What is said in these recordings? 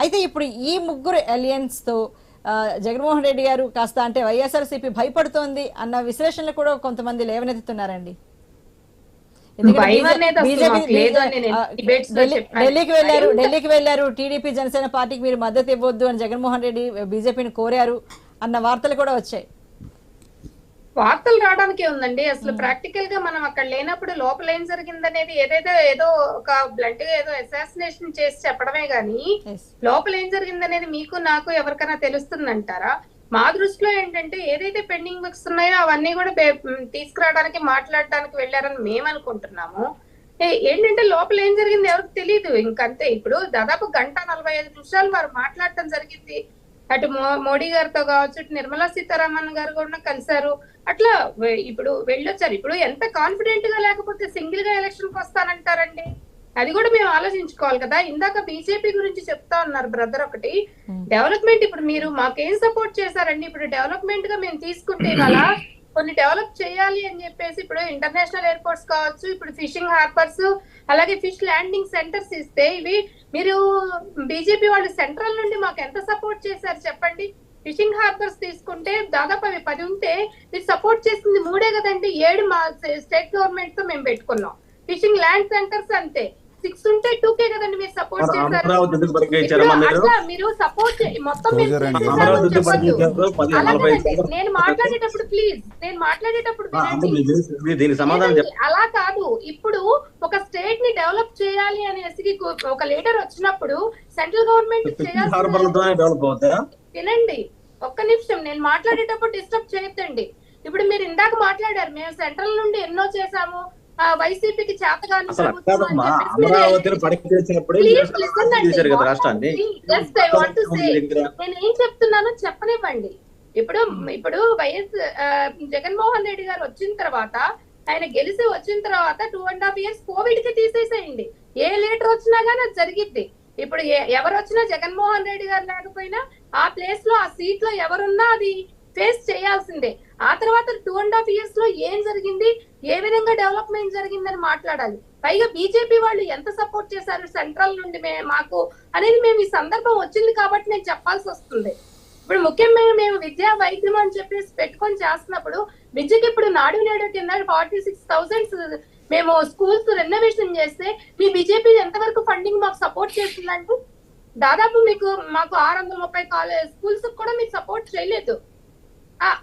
అయితే ఇప్పుడు ఈ ముగ్గురు అలియన్స్తో ఆ, జగన్మోహన్ రెడ్డి గారు కాస్త అంటే వైఎస్ఆర్సీపీ భయపడుతోంది అన్న విశ్లేషణలు కూడా కొంతమంది లేవనెత్తుతున్నారండి. ఢిల్లీకి వెళ్ళారు ఢిల్లీకి వెళ్ళారు టీడీపీ జనసేన పార్టీకి మీరు మద్దతు ఇవ్వద్దు అని జగన్మోహన్ రెడ్డి బీజేపీని కోరారు అన్న వార్తలు కూడా వచ్చాయి వార్తలు రావడానికే ఉందండి. అసలు ప్రాక్టికల్గా మనం అక్కడ లేనప్పుడు లోపల ఏం జరిగిందనేది ఏదైతే ఏదో ఒక బ్లంట్గా ఏదో అసాసినేషన్ చేసి చెప్పడమే గానీ. లోపల ఏం జరిగిందనేది మీకు నాకు ఎవరికైనా తెలుస్తుందంటారా? మా దృష్టిలో ఏంటంటే ఏదైతే పెండింగ్ బుక్స్ ఉన్నాయో అవన్నీ కూడా తీసుకురావడానికి మాట్లాడడానికి వెళ్ళారని మేము అనుకుంటున్నాము. ఏంటంటే లోపల ఏం జరిగింది ఎవరికి తెలియదు ఇంకంతే. ఇప్పుడు దాదాపు గంట నలభై ఐదు నిమిషాలు వారు మాట్లాడటం జరిగింది. అటు మోడీ గారితో కావచ్చు నిర్మలా సీతారామన్ గారు కూడా కలిశారు. అట్లా ఇప్పుడు వెళ్ళొచ్చారు. ఇప్పుడు ఎంత కాన్ఫిడెంట్గా లేకపోతే సింగిల్గా ఎలక్షన్కి వస్తానంటారండి? అది కూడా మేము ఆలోచించుకోవాలి కదా. ఇందాక బీజేపీ గురించి చెప్తా ఉన్నారు బ్రదర్ ఒకటి. డెవలప్మెంట్ ఇప్పుడు మీరు మాకేం సపోర్ట్ చేశారండి? ఇప్పుడు డెవలప్మెంట్గా మేము తీసుకుంటే ఇవాళ కొన్ని డెవలప్ చేయాలి అని చెప్పేసి ఇప్పుడు ఇంటర్నేషనల్ ఎయిర్పోర్ట్స్ కావచ్చు ఇప్పుడు ఫిషింగ్ హార్బర్స్ అలాగే ఫిష్ ల్యాండింగ్ సెంటర్స్ ఇస్తే ఇవి మీరు బీజేపీ వాళ్ళు సెంట్రల్ నుండి మాకు ఎంత సపోర్ట్ చేశారు చెప్పండి? ఫిషింగ్ హార్బర్స్ తీసుకుంటే దాదాపు అవి పది ఉంటే మీరు సపోర్ట్ చేసింది మూడే కదండి. ఏడు మా స్టేట్ గవర్నమెంట్తో మేము పెట్టుకున్నాం. ఫిషింగ్ ల్యాండ్ సెంటర్స్ అంతే. సిక్స్ ఉంటే టూకే కదండి మీరు సపోర్ట్ చేశారు. మీరు అట్లా మీరు సపోర్ట్ మొత్తం. నేను మాట్లాడేటప్పుడు ప్లీజ్ నేను మాట్లాడేటప్పుడు అలా కాదు. ఇప్పుడు ఒక స్టేట్ని డెవలప్ చేయాలి అనేసి ఒక లీడర్ వచ్చినప్పుడు సెంట్రల్ గవర్నమెంట్ అవుతాయా? వినండి ఒక్క నిమిషం నేను మాట్లాడేటప్పుడు డిస్టర్బ్ చేయొద్దండి. ఇప్పుడు మీరు ఇందాక మాట్లాడారు మేము సెంట్రల్ నుండి ఎన్నో చేశాము ఆ, వైసీపీకి చేతగాని నేను ఏం చెప్తున్నానో చెప్పనివ్వండి. ఇప్పుడు ఇప్పుడు వైఎస్ జగన్మోహన్ రెడ్డి గారు వచ్చిన తర్వాత ఆయన గెలిచి వచ్చిన తర్వాత టూ అండ్ హాఫ్ ఇయర్స్ కోవిడ్కి తీసేసేయండి. ఏ లీడర్ వచ్చినా గానీ అది జరిగిద్ది. ఇప్పుడు ఎవరు వచ్చినా జగన్మోహన్ రెడ్డి గారు లేకపోయినా ఆ ప్లేస్లో ఆ సీట్లో ఎవరున్నా అది ఫేస్ చేయాల్సిందే. ఆ తర్వాత టూ అండ్ హాఫ్ ఇయర్స్లో ఏం జరిగింది? ఏ విధంగా డెవలప్మెంట్ జరిగిందని మాట్లాడాలి. పైగా బీజేపీ వాళ్ళు ఎంత సపోర్ట్ చేశారు సెంట్రల్ నుండి మే- మాకు అనేది మేము ఈ సందర్భం వచ్చింది కాబట్టి నేను చెప్పాల్సి వస్తుంది. ఇప్పుడు ముఖ్యంగా మేము విద్యా వైద్యం అని చెప్పేసి పెట్టుకొని చేస్తున్నప్పుడు విద్యకి ఇప్పుడు నాడు నేడు కింద ఫార్టీ సిక్స్ థౌసండ్స్ మేము స్కూల్స్ రెనోవేషన్ చేస్తే మీ బీజేపీ ఎంతవరకు ఫండింగ్ మాకు సపోర్ట్ చేస్తుందంటే దాదాపు మీకు మాకు ఆరు వందల ముప్పై కాలేజ్ స్కూల్స్ కూడా మీకు సపోర్ట్ చేయలేదు.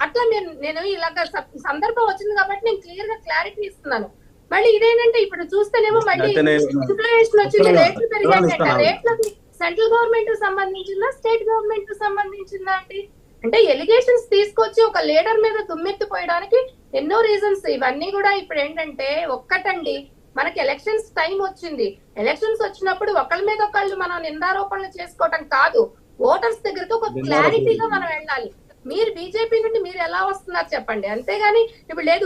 అట్లా నేను నేను ఇలాగ సందర్భం వచ్చింది కాబట్టి నేను క్లియర్గా క్లారిటీ ఇస్తున్నాను. మళ్ళీ ఇదేంటంటే ఇప్పుడు చూస్తేనేమో మళ్ళీ ఇన్ఫ్లేషన్ వచ్చింది. రేట్లు పెరిగాయట. రేట్లకి సెంట్రల్ గవర్నమెంట్ సంబంధించిందా స్టేట్ గవర్నమెంట్ సంబంధించిందా అండి? అంటే ఎలిగేషన్స్ తీసుకొచ్చి ఒక లీడర్ మీద దుమ్మెత్తిపోయడానికి ఎన్నో రీజన్స్. ఇవన్నీ కూడా ఇప్పుడు ఏంటంటే ఒక్కటండి. మనకి ఎలక్షన్స్ టైం వచ్చింది. ఎలక్షన్స్ వచ్చినప్పుడు ఒకళ్ళ మీద ఒకళ్ళు మనం నిందారోపణలు చేసుకోవటం కాదు. ఓటర్స్ దగ్గరకు ఒక క్లారిటీగా మనం వెళ్ళాలి. మీరు బీజేపీ నుండి మీరు ఎలా వస్తున్నారు చెప్పండి. అంతేగాని ఇప్పుడు లేదు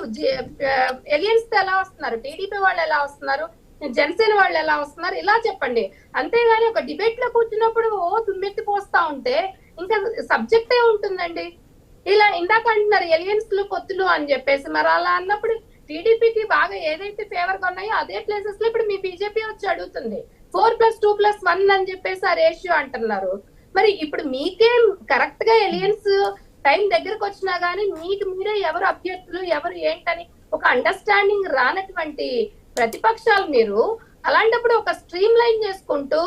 ఎలియన్స్ ఎలా వస్తున్నారు? టీడీపీ వాళ్ళు ఎలా వస్తున్నారు? జనసేన వాళ్ళు ఎలా వస్తున్నారు? ఇలా చెప్పండి. అంతేగాని ఒక డిబేట్లో కూర్చున్నప్పుడు ఓ తుమ్మెత్తి పోస్తా ఉంటే ఇంకా సబ్జెక్ట్ ఉంటుందండి? ఇలా ఇందాక అంటున్నారు ఎలియన్స్లు పొత్తులు అని చెప్పేసి. మరి అలా అన్నప్పుడు టీడీపీకి బాగా ఏదైతే ఫేవర్గా ఉన్నాయో అదే ప్లేసెస్లో ఇప్పుడు మీ బీజేపీ వచ్చి అడుగుతుంది. Four plus two plus one అని చెప్పేసి ఆ రేషియో అంటున్నారు. మరి ఇప్పుడు మీకే కరెక్ట్గా ఎలియన్స్ టైం దగ్గరకు వచ్చినా గానీ మీకు మీరే ఎవరు అభ్యర్థులు ఎవరు ఏంటని ఒక అండర్స్టాండింగ్ రానటువంటి ప్రతిపక్షాలు మీరు. అలాంటప్పుడు ఒక స్ట్రీమ్ లైన్ చేసుకుంటూ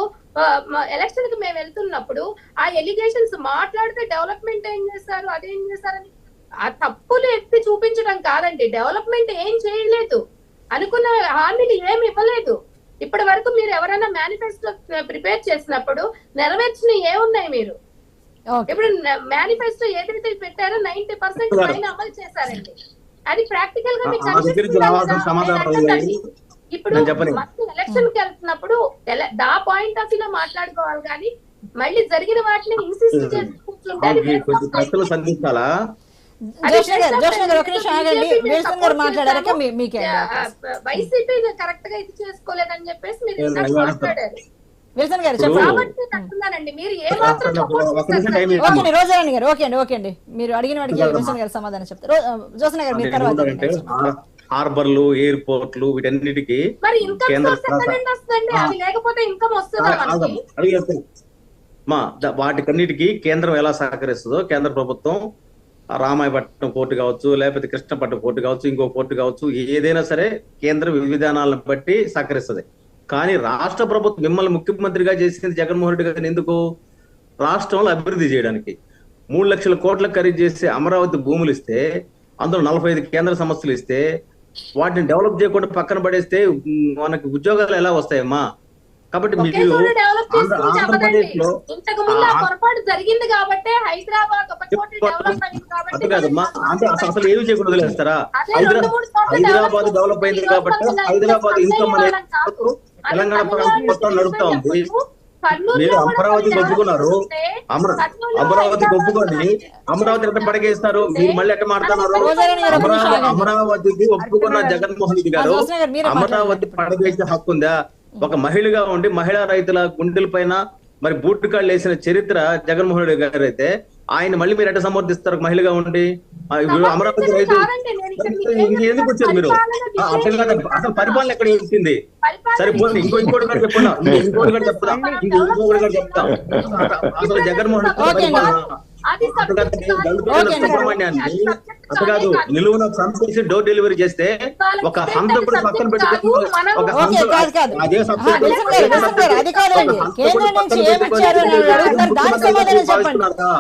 ఎలక్షన్కి మేము వెళ్తున్నప్పుడు ఆ ఎలిగేషన్స్ మాట్లాడితే డెవలప్మెంట్ ఏం చేశారు అదేం చేశారని ఆ తప్పులు ఎత్తి చూపించడం కాదండి. డెవలప్మెంట్ ఏం చేయలేదు. అనుకున్న హామీలు ఏమి ఇవ్వలేదు. ఇప్పటి వరకు మీరు ఎవరైనా మేనిఫెస్టో ప్రిపేర్ చేసినప్పుడు నెరవేర్చిన ఏమున్నాయి మీరు? ఓకే. ఇప్పుడు మేనిఫెస్టో ఏదైతే పెట్టారో నైన్టీ పర్సెంట్ పైన అమలు చేశారండి. అది ప్రాక్టికల్గా మీకు. ఇప్పుడు. ఎలక్షన్కి వెళ్తున్నప్పుడు దా పాయింట్ ఆఫ్లో మాట్లాడుకోవాలి కానీ మళ్ళీ జరిగిన వాటిని ఇన్సిస్ట్ చేసి కూర్చుంటే గారు వైసీపీ కరెక్ట్గా ఇది చేసుకోలేదని చెప్పేసి మీరు మాట్లాడారు. విల్సన్ చెప్పండి. మీరు ఏ మాత్రం. ఓకే అండి గారు ఓకే అండి ఓకే అండి. మీరు అడిగిన వాడికి చెప్పండి. విల్సన్ గారు సమాధానం చెప్తారు. గారు మీరు తర్వాత హార్బర్లు ఎయిర్పోర్ట్లు వీటన్నిటికీ కేంద్ర మా వాటికన్నిటికీ కేంద్రం ఎలా సహకరిస్తుందో కేంద్ర ప్రభుత్వం రామాయపట్నం పోర్టు కావచ్చు లేకపోతే కృష్ణపట్నం పోర్టు కావచ్చు ఇంకో పోర్టు కావచ్చు ఏదైనా సరే కేంద్ర విధానాలను బట్టి సహకరిస్తుంది. కానీ రాష్ట్ర ప్రభుత్వం మిమ్మల్ని ముఖ్యమంత్రిగా చేసింది జగన్మోహన్ రెడ్డి గారిని ఎందుకు? రాష్ట్రంలో అభివృద్ధి చేయడానికి. మూడు లక్షల కోట్ల ఖరీదు చేసి అమరావతి భూములు ఇస్తే అందులో నలభై ఐదు కేంద్ర సంస్థలు ఇస్తే వాటిని డెవలప్ చేయకుండా పక్కన పడేస్తే మనకి ఉద్యోగాలు ఎలా వస్తాయమ్మా? కాబట్టి మీరు ఆంధ్రప్రదేశ్లో పొరపాటు జరిగింది కాబట్టి హైదరాబాద్ అది కాదమ్మా అసలు ఏమి చేయకుండా వదిలేస్తారా? హైదరాబాద్ డెవలప్ డెవలప్ అయింది కాబట్టి హైదరాబాద్ ఇన్కమ్ అనేది తెలంగాణ ప్రాంతం మొత్తం నడుపుతా ఉంది. మీరు కూడా అమరావతి కర్నూలులో అమరావతి ఒప్పుకొని అమరావతి ఎట్లా పడగేస్తారు? మీరు మళ్ళీ ఎట్లా మాట్లాడుతున్నారు. అమరావతికి ఒప్పుకున్న జగన్మోహన్ రెడ్డి గారు అమరావతి. పడగేసే హక్కు ఉందా? ఒక మహిళగా ఉండి మహిళా రైతుల గుండెల పైన మరి బూట్ కాళ్ళు వేసిన చరిత్ర జగన్మోహన్ రెడ్డి గారు అయితే ఆయన మళ్ళీ మీరు ఎట్లా సమర్థిస్తారు? మహిళగా ఉండి అమరావతి రైతు ఎందుకు వచ్చారు మీరు? అసలు పరిపాలన ఎక్కడ వచ్చింది పరిపాలన సరే పోనీ ఇంకో ఇంకోటి కూడా చెప్పండి ఇంకో ఇంకోటి కూడా చెప్తా ఇంకో ఇంకోటి కూడా చెప్తా. అసలు జగన్మోహన్ రెడ్డి ఓకే అండి. పరిపాలన అది అటు కాదు, subject కాదు. దళితుల ఓకే అండి. సుబ్రహ్మణ్యాన్ని అది subject అటు కాదు కాదు. నిలువున డోర్ డెలివరీ చేస్తే ఒక హంతకుడు పక్కన పెట్టుకుని ఒక అదే ఆ,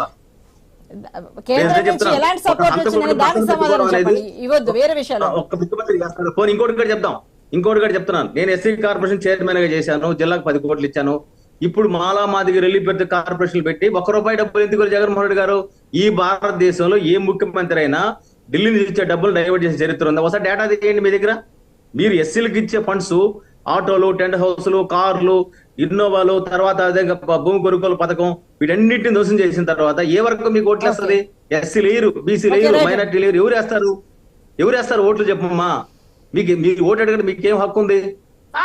కేంద్రం నుంచి ఏమి ఇచ్చారు అని అడుగుతారు దానికి సమాధానం చెప్పండి కేంద్రం నుంచి చెప్తున్నా. ఎలాంటి ఒక సపోర్ట్ హంతకుడు వచ్చిందని దానికి పక్కన సమాధానం పెట్టుకోవడం చెప్పండి. అనేది ఇవ్వద్దు వేరే విషయాలు. ఒక్క ముఖ్యమంత్రి చేస్తాడు. పోనీ ఇంకోటి కూడా చెప్తాం. ఇంకోటి కూడా చెప్తున్నాను. నేను ఎస్సీ కార్పొరేషన్ చైర్మన్గా చేశాను జిల్లాకు పది కోట్లు ఇచ్చాను. ఇప్పుడు మాలా మాదిగ రిలీఫ్ పెద్ద కార్పొరేషన్లు పెట్టి ఒక్క రూపాయి డబ్బులు ఎందుకు జగన్మోహన్ రెడ్డి గారు? ఈ భారతదేశంలో ఏ ముఖ్యమంత్రి అయినా ఢిల్లీ నుంచి ఇచ్చే డబ్బులు డైవర్ట్ చేసే చరిత్ర ఉందా. ఒకసారి డేటా తీయండి మీ దగ్గర. మీరు ఎస్సీలకు ఇచ్చే ఫండ్స్ ఆటోలు టెంట్ హౌస్లు కార్లు ఇన్నోవాలు తర్వాత అదే భూమి కొనుగోలు పథకం వీటన్నిటిని దోషం చేసిన తర్వాత ఏ వరకు మీకు ఓట్లు వేస్తుంది? ఎస్సీ లేరు బీసీ లేరు. మైనార్టీ లేరు ఎవరు వేస్తారు? ఎవరు వేస్తారు ఓట్లు చెప్పమ్మా? మీకు మీరు ఓటు అడగడం మీకు ఏం హక్కు ఉంది? మా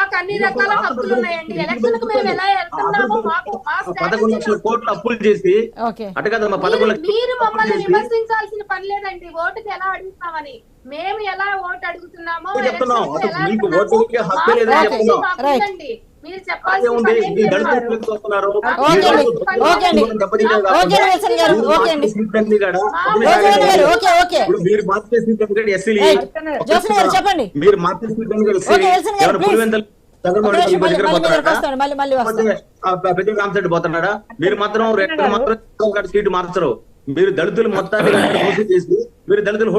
పదకొండు లక్షల కోట్లు అప్పులు చేసి ఓకే. అటు కదమ్మా పదకొండు మీరు- లక్షల మీరు కోట్లు మమ్మల్ని విమర్శించాల్సిన పని లేదండి. ఓటుకి ఎలా అడుగుతామని మేము ఎలా ఓటు అడుగుతున్నామో చెప్తున్నాం. మీకు ఓటుకే హక్కు మా లేదని చెప్తున్నాం. మీరు చెప్పండి. పులివెందులు పెద్ద పోతున్నాడా? మీరు మాత్రం రెండు మాత్రం సీటు మార్చరు. మీరు దళితులు మొత్తాన్ని చేసి మీరు దళితులు